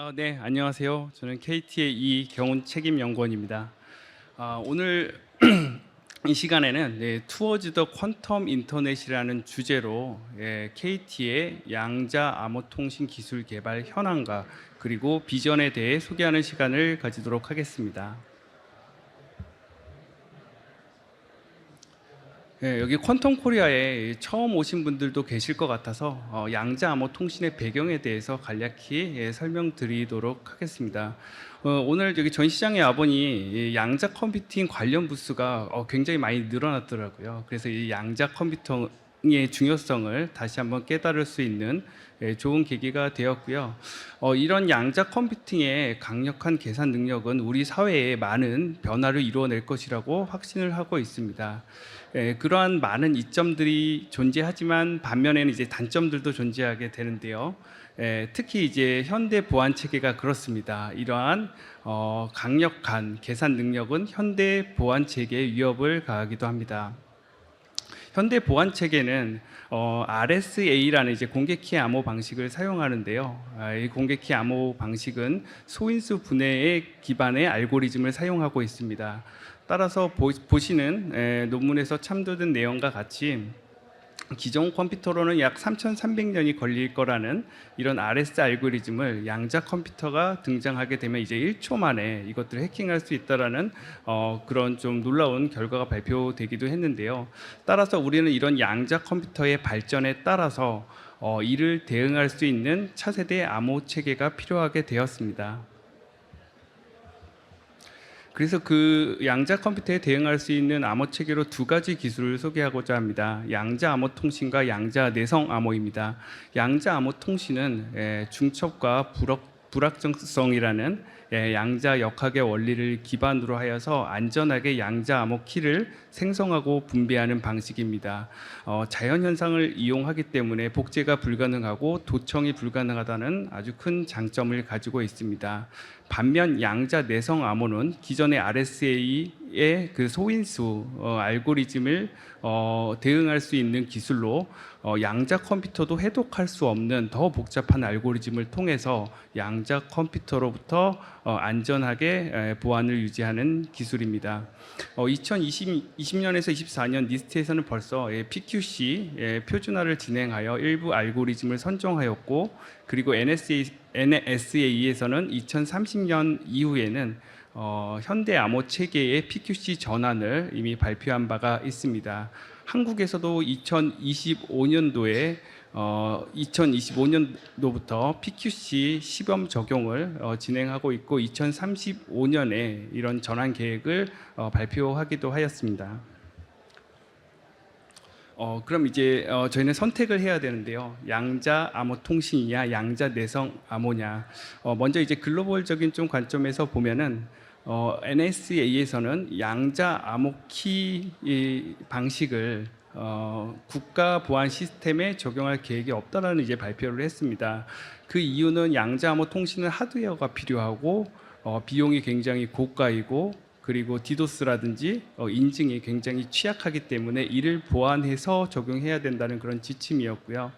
아, 네, 안녕하세요. 저는 KT의 이경훈 책임 연구원입니다. 아, 오늘 이 시간에는 네, 투어즈 더 퀀텀 인터넷이라는 주제로 예, KT의 양자 암호 통신 기술 개발 현황과 그리고 비전에 대해 소개하는 시간을 가지도록 하겠습니다. 예, 여기 퀀텀 코리아에 처음 오신 분들도 계실 것 같아서 어, 양자 암호 통신의 배경에 대해서 간략히 예, 설명드리도록 하겠습니다. 어, 오늘 여기 전시장에 와보니 이 양자 컴퓨팅 관련 부스가 어, 굉장히 많이 늘어났더라고요. 그래서 이 양자 컴퓨팅 의 중요성을 다시 한번 깨달을 수 있는 예, 좋은 계기가 되었고요. 어, 이런 양자 컴퓨팅의 강력한 계산 능력은 우리 사회에 많은 변화를 이루어낼 것이라고 확신을 하고 있습니다. 예, 그러한 많은 이점들이 존재하지만 반면에는 이제 단점들도 존재하게 되는데요. 예, 특히 이제 현대 보안 체계가 그렇습니다. 이러한 어, 강력한 계산 능력은 현대 보안 체계에 위협을 가하기도 합니다. 현대 보안 체계는 어, RSA라는 이제 공개키 암호 방식을 사용하는데요. 아, 이 공개키 암호 방식은 소인수 분해의 기반의 알고리즘을 사용하고 있습니다. 따라서 보, 보시는 에, 논문에서 참조된 내용과 같이 기존 컴퓨터로는 약 3,300년이 걸릴 거라는 이런 RS 알고리즘을 양자 컴퓨터가 등장하게 되면 이제 1초 만에 이것들을 해킹할 수 있다라는 어, 그런 좀 놀라운 결과가 발표되기도 했는데요. 따라서 우리는 이런 양자 컴퓨터의 발전에 따라서 어, 이를 대응할 수 있는 차세대 암호 체계가 필요하게 되었습니다. 그래서 그 양자 컴퓨터에 대응할 수 있는 암호 체계로 두 가지 기술을 소개하고자 합니다. 양자 암호 통신과 양자 내성 암호입니다. 양자 암호 통신은 예, 중첩과 불확, 불확정성이라는 예, 양자 역학의 원리를 기반으로 하여서 안전하게 양자 암호 키를 생성하고 분배하는 방식입니다. 어, 자연 현상을 이용하기 때문에 복제가 불가능하고 도청이 불가능하다는 아주 큰 장점을 가지고 있습니다. 반면 양자 내성 암호는 기존의 RSA의 그 소인수 어, 알고리즘을 어, 대응할 수 있는 기술로 어, 양자 컴퓨터도 해독할 수 없는 더 복잡한 알고리즘을 통해서 양자 컴퓨터로부터 어, 안전하게 에, 보안을 유지하는 기술입니다. 어, 2020, 20년에서 24년 니스트에서는 벌써 예, PQC 예, 표준화를 진행하여 일부 알고리즘을 선정하였고 그리고 NSA, NSA에서는 2030년 이후에는 어, 현대 암호 체계의 PQC 전환을 이미 발표한 바가 있습니다. 한국에서도 2025년도에 어, 2025년도부터 PQC 시범 적용을 어, 진행하고 있고 2035년에 이런 전환 계획을 어, 발표하기도 하였습니다. 어, 그럼 이제 어, 저희는 선택을 해야 되는데요. 양자 암호 통신이냐, 양자 내성 암호냐. 어, 먼저 이제 글로벌적인 좀 관점에서 보면은 어, NSA에서는 양자 암호 키이 방식을 어, 국가 보안 시스템에 적용할 계획이 없다라는 이제 발표를 했습니다. 그 이유는 양자 암호 통신은 하드웨어가 필요하고 어, 비용이 굉장히 고가이고 그리고 디도스라든지 어, 인증이 굉장히 취약하기 때문에 이를 보완해서 적용해야 된다는 그런 지침이었고요.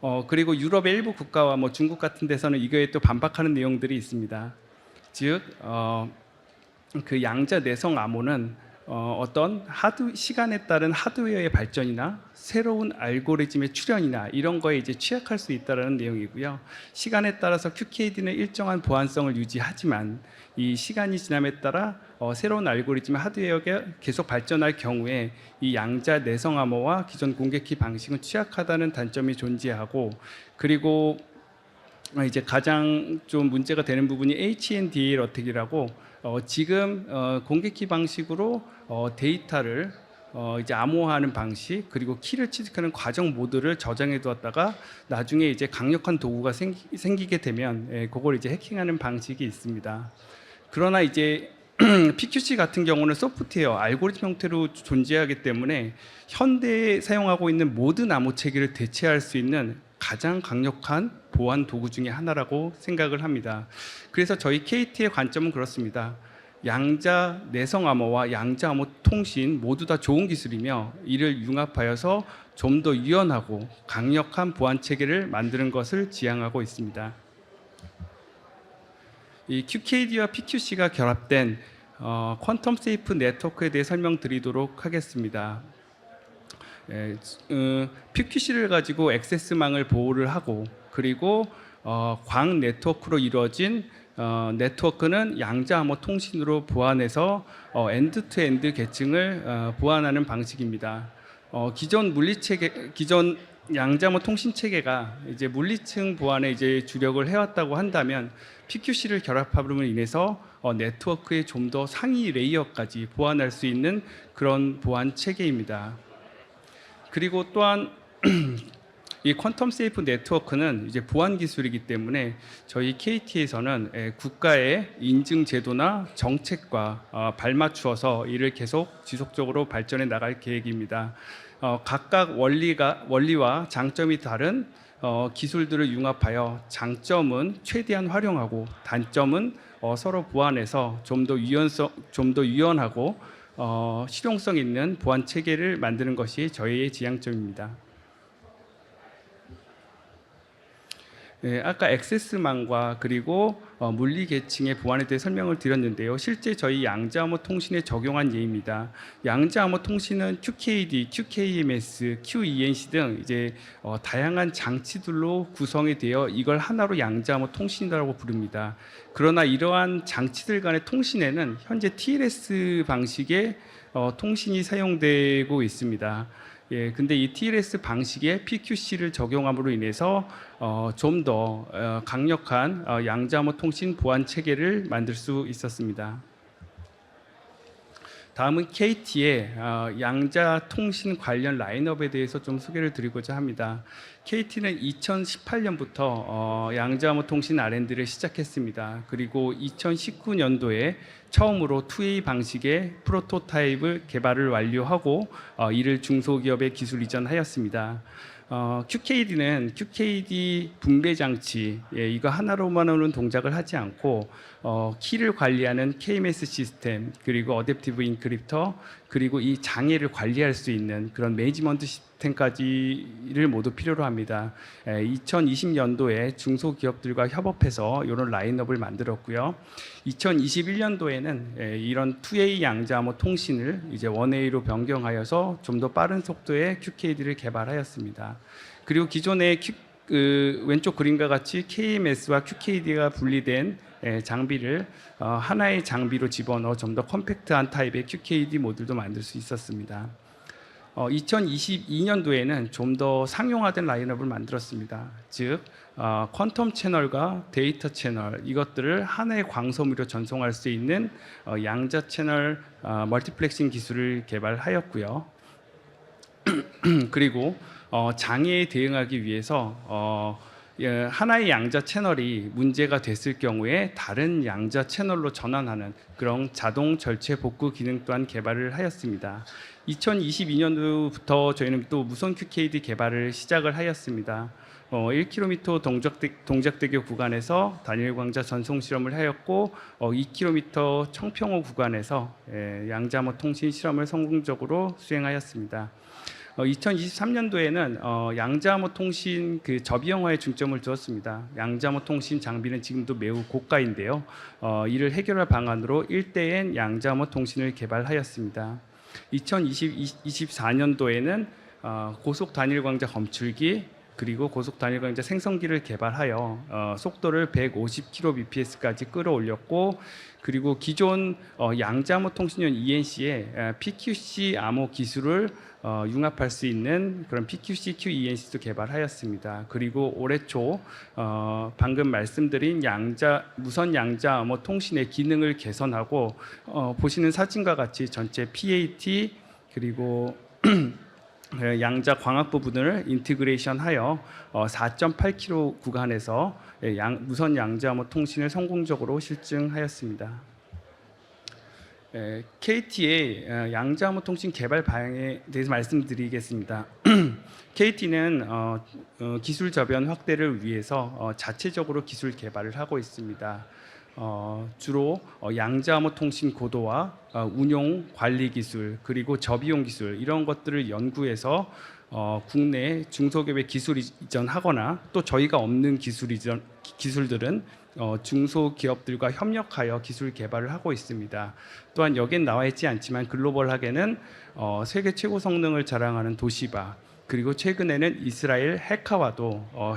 어, 그리고 유럽의 일부 국가와 뭐 중국 같은 데서는 이거에 또 반박하는 내용들이 있습니다. 즉, 어, 그 양자 내성 암호는 어, 어떤 하드 시간에 따른 하드웨어의 발전이나 새로운 알고리즘의 출현이나 이런 거에 이제 취약할 수 있다라는 내용이고요. 시간에 따라서 QKD는 일정한 보안성을 유지하지만 이 시간이 지남에 따라 어, 새로운 알고리즘 하드웨어가 계속 발전할 경우에 이 양자 내성 암호와 기존 공개키 방식은 취약하다는 단점이 존재하고 그리고 어, 이제 가장 좀 문제가 되는 부분이 HNDL 어택이라고 어, 지금 어, 공개키 방식으로 어, 데이터를 어, 이제 암호화하는 방식 그리고 키를 취득하는 과정 모드를 저장해 두었다가 나중에 이제 강력한 도구가 생기, 생기게 되면 예, 그걸 이제 해킹하는 방식이 있습니다. 그러나 이제 PQC 같은 경우는 소프트웨어 알고리즘 형태로 존재하기 때문에 현대에 사용하고 있는 모든 암호 체계를 대체할 수 있는 가장 강력한 보안 도구 중에 하나라고 생각을 합니다. 그래서 저희 KT의 관점은 그렇습니다. 양자 내성 암호와 양자 암호 통신 모두 다 좋은 기술이며 이를 융합하여서 좀 더 유연하고 강력한 보안 체계를 만드는 것을 지향하고 있습니다. 이 QKD와 PQC가 결합된 어, 퀀텀 세이프 네트워크에 대해 설명드리도록 하겠습니다. 예, 어, PQC를 가지고 액세스망을 보호를 하고 그리고 어, 광 네트워크로 이루어진 어, 네트워크는 양자 암호 통신으로 보완해서 어, 엔드-투-엔드 계층을 어, 보완하는 방식입니다. 어, 기존 물리 체계, 기존 양자 암호 통신 체계가 이제 물리층 보완에 이제 주력을 해왔다고 한다면 PQC를 결합함으로 인해서 어, 네트워크의 좀 더 상위 레이어까지 보완할 수 있는 그런 보완 체계입니다. 그리고 또한 이 퀀텀 세이프 네트워크는 이제 보안 기술이기 때문에 저희 KT에서는 예, 국가의 인증 제도나 정책과 어, 발맞추어서 이를 계속 지속적으로 발전해 나갈 계획입니다. 어, 각각 원리가 원리와 장점이 다른 어, 기술들을 융합하여 장점은 최대한 활용하고 단점은 어, 서로 보완해서 좀 더 유연성 좀 더 유연하고 어, 실용성 있는 보안 체계를 만드는 것이 저희의 지향점입니다. 네, 아까 액세스망과 그리고 어, 물리 계층의 보안에 대해 설명을 드렸는데요. 실제 저희 양자 암호 통신에 적용한 예입니다. 양자 암호 통신은 QKD, QKMS, QENC 등 이제 어, 다양한 장치들로 구성이 되어 이걸 하나로 양자 암호 통신이라고 부릅니다. 그러나 이러한 장치들 간의 통신에는 현재 TLS 방식의 어, 통신이 사용되고 있습니다. 예, 근데 이 TLS 방식에 PQC를 적용함으로 인해서 어, 좀더 어, 강력한 어, 양자암호 통신 보안 체계를 만들 수 있었습니다. 다음은 KT의 어, 양자 통신 관련 라인업에 대해서 좀 소개를 드리고자 합니다. KT는 2018년부터 어, 양자암호 통신 R&D를 시작했습니다. 그리고 2019년도에 처음으로 2A 방식의 프로토타입을 개발을 완료하고 어, 이를 중소기업에 기술 이전하였습니다. 어, QKD는 QKD 분배 장치 예, 이거 하나로만으로는 동작을 하지 않고 어, 키를 관리하는 KMS 시스템 그리고 어댑티브 인크립터 그리고 이 장애를 관리할 수 있는 그런 매니지먼트 시스템까지를 모두 필요로 합니다. 예, 2020년도에 중소기업들과 협업해서 이런 라인업을 만들었고요. 2021년도에는 예, 이런 2A 양자암호 통신을 이제 1A로 변경하여서 좀 더 빠른 속도의 QKD를 개발하였습니다. 그리고 기존의 그 왼쪽 그림과 같이 KMS와 QKD가 분리된 예, 장비를 어, 하나의 장비로 집어넣어 좀 더 컴팩트한 타입의 QKD 모듈도 만들 수 있었습니다. 어, 2022년도에는 좀 더 상용화된 라인업을 만들었습니다. 즉 어, 퀀텀 채널과 데이터 채널 이것들을 하나의 광섬유로 전송할 수 있는 어, 양자 채널 어, 멀티플렉싱 기술을 개발하였고요. 그리고 어, 장애에 대응하기 위해서 어, 예, 하나의 양자 채널이 문제가 됐을 경우에 다른 양자 채널로 전환하는 그런 자동 절체 복구 기능 또한 개발을 하였습니다. 2022년도부터 저희는 또 무선 QKD 개발을 시작을 하였습니다. 어, 1km 동작대, 동작대교 구간에서 단일 광자 전송 실험을 하였고 어, 2km 청평호 구간에서 예, 양자모 통신 실험을 성공적으로 수행하였습니다. 어, 2023년도에는 어, 양자암호 통신 그 저비용화에 중점을 두었습니다. 양자암호 통신 장비는 지금도 매우 고가인데요. 어, 이를 해결할 방안으로 1대엔 양자암호 통신을 개발하였습니다. 2024년도에는 어, 고속 단일 광자 검출기 그리고 고속 단일 광자 생성기를 개발하여 어, 속도를 150kbps까지 끌어올렸고 그리고 기존 어, 양자암호 통신용 ENC에 PQC 암호 기술을 어, 융합할 수 있는 그런 PQC QENC도 개발하였습니다. 그리고 올해 초 어, 방금 말씀드린 양자 무선 양자 암호 통신의 기능을 개선하고 어, 보시는 사진과 같이 전체 PAT 그리고 예, 양자 광학 부분을 인티그레이션하여 어, 4.8km 구간에서 예, 양, 무선 양자 암호 통신을 성공적으로 실증하였습니다. 예, KT의 어, 양자 암호 통신 개발 방향에 대해서 말씀드리겠습니다. KT는 어, 어, 기술 저변 확대를 위해서 어, 자체적으로 기술 개발을 하고 있습니다. 어, 주로 어, 양자암호 통신 고도와 어, 운용 관리 기술 그리고 저비용 기술 이런 것들을 연구해서 어, 국내 중소기업의 기술 이전하거나 또 저희가 없는 기술 이전 기술들은 어, 중소기업들과 협력하여 기술 개발을 하고 있습니다. 또한 여긴 나와 있지 않지만 글로벌하게는 어, 세계 최고 성능을 자랑하는 도시바 그리고 최근에는 이스라엘 헤카와도 어,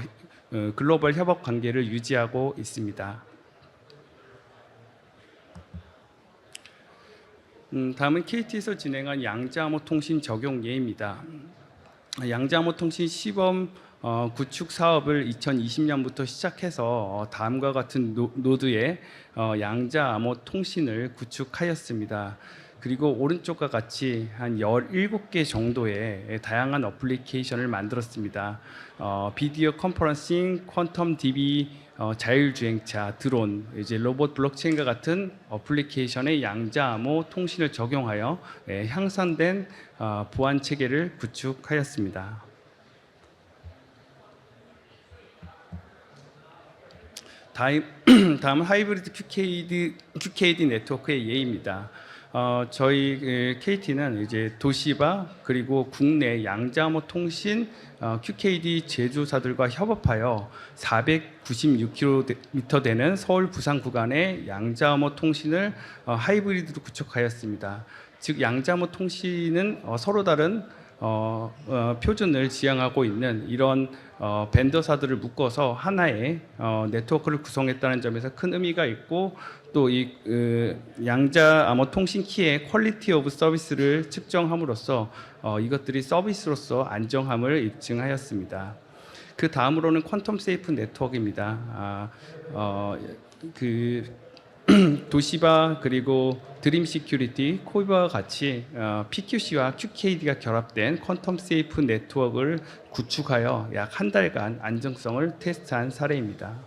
어, 글로벌 협업 관계를 유지하고 있습니다. 음, 다음은 KT에서 진행한 양자암호 통신 적용 예입니다. 양자암호 통신 시범 어, 구축 사업을 2020년부터 시작해서 어, 다음과 같은 노, 노드의 어, 양자 암호 통신을 구축하였습니다. 그리고 오른쪽과 같이 한 17개 정도의 다양한 어플리케이션을 만들었습니다. 어, 비디오 컨퍼런싱, 퀀텀 DB, 어, 자율주행차, 드론, 이제 로봇 블록체인과 같은 어플리케이션의 양자암호 통신을 적용하여 예, 향상된 어, 보안 체계를 구축하였습니다. 다음, 다음은 하이브리드 QKD, QKD 네트워크의 예입니다. 어, 저희 그 KT는 이제 도시바 그리고 국내 양자암호 통신 어, QKD 제조사들과 협업하여 496km 되는 서울 부산 구간의 양자암호 통신을 어, 하이브리드로 구축하였습니다. 즉 양자암호 통신은 어, 서로 다른 어, 어, 표준을 지향하고 있는 이런 어, 벤더사들을 묶어서 하나의 어, 네트워크를 구성했다는 점에서 큰 의미가 있고 또이 양자 암호 통신 키의 퀄리티 오브 서비스를 측정함으로써 어, 이것들이 서비스로서 안정함을 입증하였습니다. 그 다음으로는 퀀텀 세이프 네트워크입니다. 아, 어, 그 도시바 그리고 드림 시큐리티, 코이바와 같이 어, PQC와 QKD가 결합된 퀀텀 세이프 네트워크를 구축하여 약 한 달간 안정성을 테스트한 사례입니다.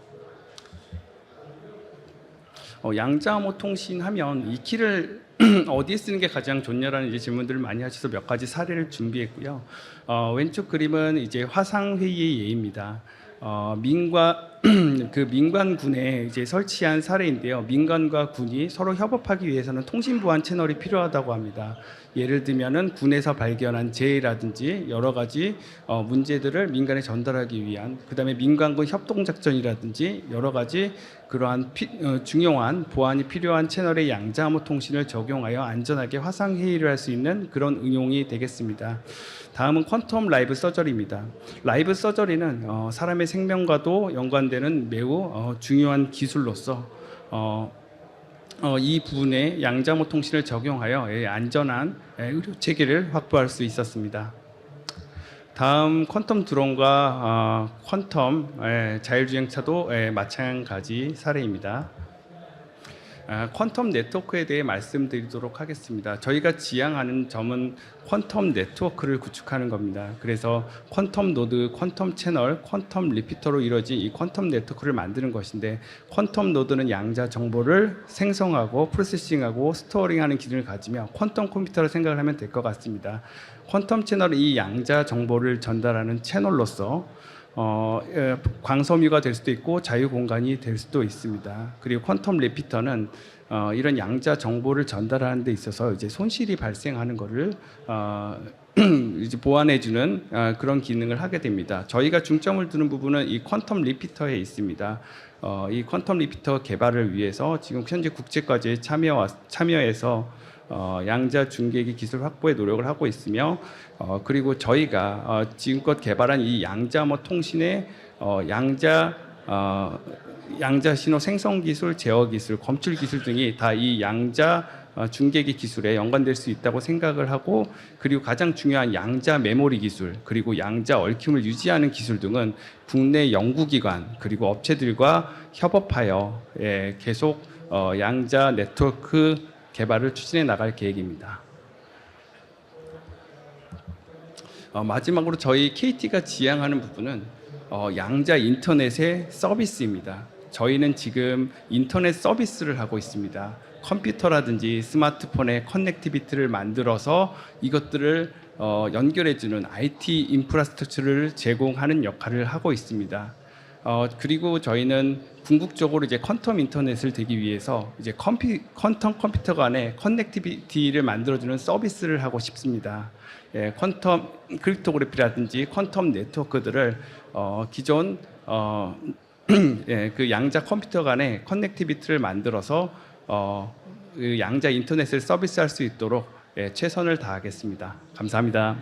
어, 양자암호 통신하면 이 키를 어디에 쓰는 게 가장 좋냐라는 이제 질문들을 많이 하셔서 몇 가지 사례를 준비했고요. 어, 왼쪽 그림은 이제 화상 회의의 예입니다. 어, 민과 그 민관군에 이제 설치한 사례인데요. 민간과 군이 서로 협업하기 위해서는 통신 보안 채널이 필요하다고 합니다. 예를 들면은 군에서 발견한 재해라든지 여러 가지 어, 문제들을 민간에 전달하기 위한 그다음에 민간군 협동 작전이라든지 여러 가지 그러한 피, 어, 중요한 보안이 필요한 채널의 양자암호 통신을 적용하여 안전하게 화상 회의를 할 수 있는 그런 응용이 되겠습니다. 다음은 퀀텀 라이브 서저리입니다. 라이브 서저리는 어, 사람의 생명과도 연관되는 매우 어, 중요한 기술로서 어, 어, 이 부분에 양자모 통신을 적용하여 예, 안전한 예, 의료 체계를 확보할 수 있었습니다. 다음 퀀텀 드론과 어, 퀀텀 예, 자율주행차도 예, 마찬가지 사례입니다. 아, 퀀텀 네트워크에 대해 말씀드리도록 하겠습니다. 저희가 지향하는 점은 퀀텀 네트워크를 구축하는 겁니다. 그래서 퀀텀 노드, 퀀텀 채널, 퀀텀 리피터로 이루어진 이 퀀텀 네트워크를 만드는 것인데 퀀텀 노드는 양자 정보를 생성하고 프로세싱하고 스토어링하는 기능을 가지며 퀀텀 컴퓨터를 생각을 하면 될 것 같습니다. 퀀텀 채널은 이 양자 정보를 전달하는 채널로서 어, 예, 광섬유가 될 수도 있고 자유 공간이 될 수도 있습니다. 그리고 퀀텀 리피터는 어, 이런 양자 정보를 전달하는 데 있어서 이제 손실이 발생하는 것을 어, 이제 보완해주는 어, 그런 기능을 하게 됩니다. 저희가 중점을 두는 부분은 이 퀀텀 리피터에 있습니다. 어, 이 퀀텀 리피터 개발을 위해서 지금 현재 국제과제에 참여 참여해서 어, 양자 중계기 기술 확보에 노력을 하고 있으며 어, 그리고 저희가 어, 지금껏 개발한 이 양자모 통신의 어, 양자 어, 양자 신호 생성 기술, 제어 기술, 검출 기술 등이 다 이 양자 어, 중계기 기술에 연관될 수 있다고 생각을 하고 그리고 가장 중요한 양자 메모리 기술 그리고 양자 얽힘을 유지하는 기술 등은 국내 연구기관 그리고 업체들과 협업하여 예, 계속 어, 양자 네트워크 개발을 추진해 나갈 계획입니다. 어, 마지막으로 저희 KT가 지향하는 부분은 어, 양자 인터넷의 서비스입니다. 저희는 지금 인터넷 서비스를 하고 있습니다. 컴퓨터라든지 스마트폰의 커넥티비티를 만들어서 이것들을 어, 연결해주는 IT 인프라스트럭처를 제공하는 역할을 하고 있습니다. 어, 그리고 저희는 궁극적으로 이제 퀀텀 인터넷을 되기 위해서 이제 컴피, 퀀텀 컴퓨터 간의 커넥티비티를 만들어주는 서비스를 하고 싶습니다. 예, 퀀텀 크립토그래피라든지 퀀텀 네트워크들을 어, 기존 어, 예, 그 양자 컴퓨터 간의 커넥티비티를 만들어서 어, 그 양자 인터넷을 서비스할 수 있도록 예, 최선을 다하겠습니다. 감사합니다.